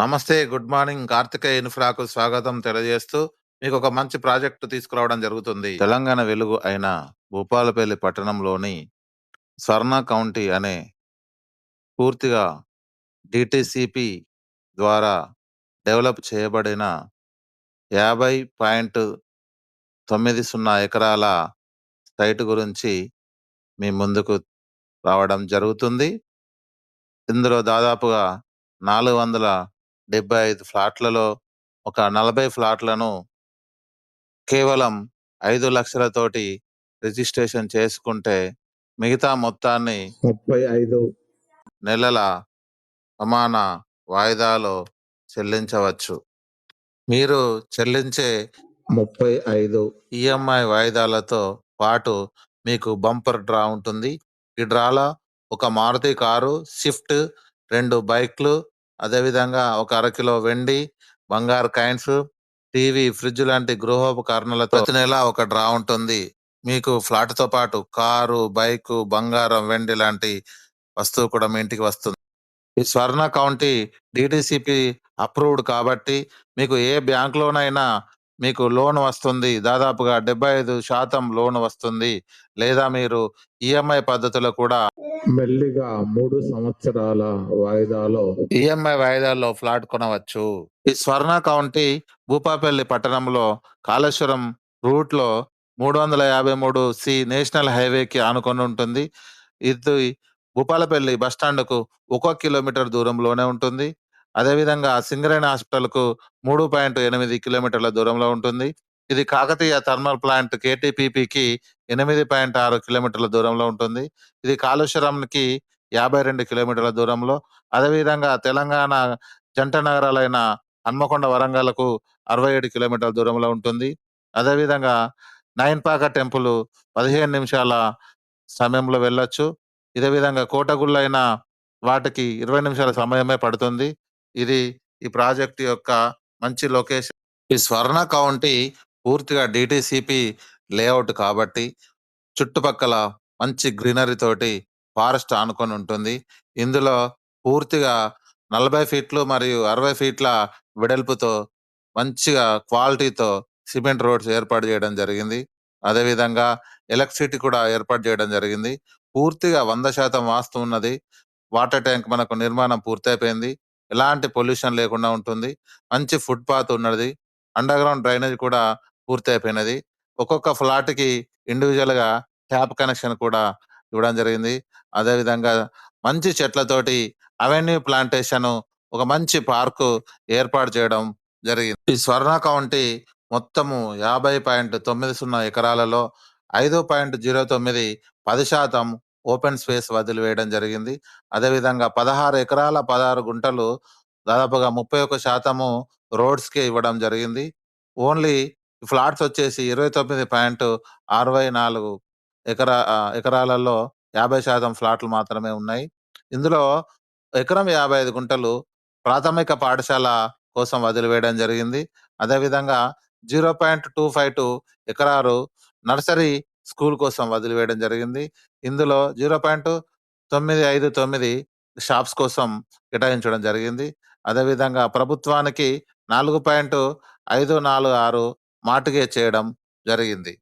నమస్తే. Good morning. Karthikeya ఇన్ఫ్రాకు స్వాగతం తెలియజేస్తూ, మీకు ఒక మంచి ప్రాజెక్టు తీసుకురావడం జరుగుతుంది. తెలంగాణ వెలుగు అయిన భూపాలపల్లి పట్టణంలోని స్వర్ణ కౌంటీ అనే పూర్తిగా డిటిసిపి ద్వారా డెవలప్ చేయబడిన 50.90 ఎకరాల సైట్ గురించి మీ ముందుకు రావడం జరుగుతుంది. ఇందులో దాదాపుగా నాలుగు వందల 475 ఫ్లాట్లలో ఒక 40 ఫ్లాట్లను కేవలం 5,00,000 తోటి రిజిస్ట్రేషన్ చేసుకుంటే, మిగతా మొత్తాన్ని 35 నెలల సమాన వాయిదాలో చెల్లించవచ్చు. మీరు చెల్లించే 35 ఈఎంఐ వాయిదాలతో పాటు మీకు బంపర్ డ్రా ఉంటుంది. ఈ డ్రాలో ఒక మారుతి కారు, స్విఫ్ట్, 2 బైక్‌లు, అదేవిధంగా ఒక అరకిలో వెండి, బంగారు కాయిన్స్, టీవీ, ఫ్రిడ్జ్ లాంటి గృహోపకరణలతో ప్రతి నెల ఒక డ్రా ఉంటుంది. మీకు ఫ్లాట్‌తో పాటు కారు, బైకు, బంగారం, వెండి లాంటి వస్తువు కూడా మీ ఇంటికి వస్తుంది. ఈ స్వర్ణ కౌంటీ డిటిసిపి అప్రూవ్డ్ కాబట్టి మీకు ఏ బ్యాంకులోనైనా మీకు లోన్ వస్తుంది. దాదాపుగా 75% లోన్ వస్తుంది. లేదా మీరు ఈఎంఐ పద్ధతిలో కూడా మెల్లిగా 3 సంవత్సరాల వాయిదాలో ఈఎంఐ వాయిదాల్లో ఫ్లాట్ కొనవచ్చు. ఈ స్వర్ణ కౌంటీ భూపాలపల్లి పట్టణంలో కాళేశ్వరం రూట్‌లో 353 సి నేషనల్ హైవేకి ఆనుకొని ఉంటుంది. ఇది భూపాలపల్లి బస్టాండ్‌కు ఒక కిలోమీటర్ దూరంలోనే ఉంటుంది. అదేవిధంగా సింగరేణి హాస్పిటల్‌కు 3.8 కిలోమీటర్ల దూరంలో ఉంటుంది. ఇది కాకతీయ థర్మల్ ప్లాంట్ కేటీపీపీకి 8.6 కిలోమీటర్ల దూరంలో ఉంటుంది. ఇది కాళేశ్వరంకి 52 కిలోమీటర్ల దూరంలో, అదేవిధంగా తెలంగాణ జంట నగరాలైన హన్మకొండ, వరంగల్‌కు 67 కిలోమీటర్ల దూరంలో ఉంటుంది. అదేవిధంగా నైన్పాక టెంపుల్ 15 నిమిషాల సమయంలో వెళ్ళొచ్చు. ఇదే విధంగా కోటగుళ్ళైన వాటికి 20 నిమిషాల సమయమే పడుతుంది. ఇది ఈ ప్రాజెక్ట్ యొక్క మంచి లొకేషన్. ఈ స్వర్ణ కౌంటీ పూర్తిగా డిటిసిపి లేఅవుట్ కాబట్టి చుట్టుపక్కల మంచి గ్రీనరీ తోటి ఫారెస్ట్ ఆనుకొని ఉంటుంది. ఇందులో పూర్తిగా 40 ఫీట్లు మరియు 60 ఫీట్ల వెడల్పుతో మంచిగా క్వాలిటీతో సిమెంట్ రోడ్స్ ఏర్పాటు చేయడం జరిగింది. అదేవిధంగా ఎలక్ట్రిసిటీ కూడా ఏర్పాటు చేయడం జరిగింది. పూర్తిగా 100% వాస్తు ఉన్నది. వాటర్ ట్యాంక్ మనకు నిర్మాణం పూర్తయిపోయింది. ఎలాంటి పొల్యూషన్ లేకుండా ఉంటుంది. మంచి ఫుట్‌పాత్ ఉన్నది. అండర్ గ్రౌండ్ డ్రైనేజ్ కూడా పూర్తయిపోయినది. ఒక్కొక్క ఫ్లాట్‌కి ఇండివిజువల్గా ట్యాప్ కనెక్షన్ కూడా ఇవ్వడం జరిగింది. అదేవిధంగా మంచి చెట్లతోటి అవెన్యూ ప్లాంటేషన్ ఒక మంచి పార్కు ఏర్పాటు చేయడం జరిగింది. ఈ స్వర్ణ కౌంటీ మొత్తము 50.90 ఎకరాలలో 5.09 10% ఓపెన్ స్పేస్ వదిలివేయడం జరిగింది. అదేవిధంగా 16 ఎకరాల 16 గుంటలు దాదాపుగా 31% రోడ్స్‌కే ఇవ్వడం జరిగింది. ఓన్లీ ఫ్లాట్స్ వచ్చేసి 29.64 ఎకరా ఎకరాలలో 50% ఫ్లాట్లు మాత్రమే ఉన్నాయి. ఇందులో ఎకరం 55 గుంటలు ప్రాథమిక పాఠశాల కోసం వదిలివేయడం జరిగింది. అదేవిధంగా 0.252 ఎకరాలు నర్సరీ స్కూల్ కోసం వదిలివేయడం జరిగింది. ఇందులో 0.959 షాప్స్ కోసం కేటాయించడం జరిగింది. అదేవిధంగా ప్రభుత్వానికి నాలుగు పాయింట్ ఐదు నాలుగు ఆరు మాటుగే చేయడం జరిగింది.